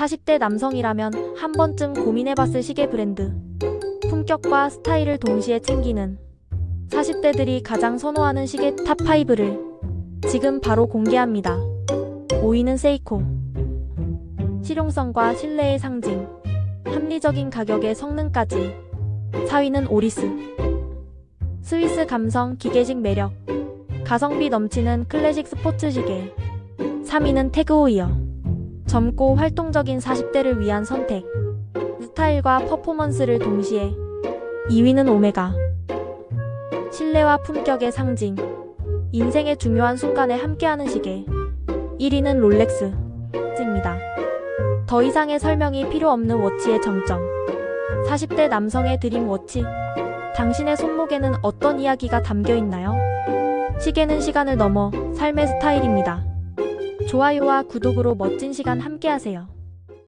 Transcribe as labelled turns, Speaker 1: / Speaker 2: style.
Speaker 1: 40대 남성이라면 한 번쯤 고민해봤을 시계 브랜드. 품격과 스타일을 동시에 챙기는 40대들이 가장 선호하는 시계 탑5를 지금 바로 공개합니다. 5위는 세이코. 실용성과 신뢰의 상징. 합리적인 가격에 성능까지. 4위는 오리스. 스위스 감성 기계식 매력. 가성비 넘치는 클래식 스포츠 시계. 3위는 태그오이어. 젊고 활동적인 40대를 위한 선택. 스타일과 퍼포먼스를 동시에. 2위는 오메가. 신뢰와 품격의 상징. 인생의 중요한 순간에 함께하는 시계. 1위는 롤렉스. 입니다. 더 이상의 설명이 필요 없는 워치의 정점. 40대 남성의 드림 워치. 당신의 손목에는 어떤 이야기가 담겨 있나요? 시계는 시간을 넘어 삶의 스타일입니다. 좋아요와 구독으로 멋진 시간 함께 하세요.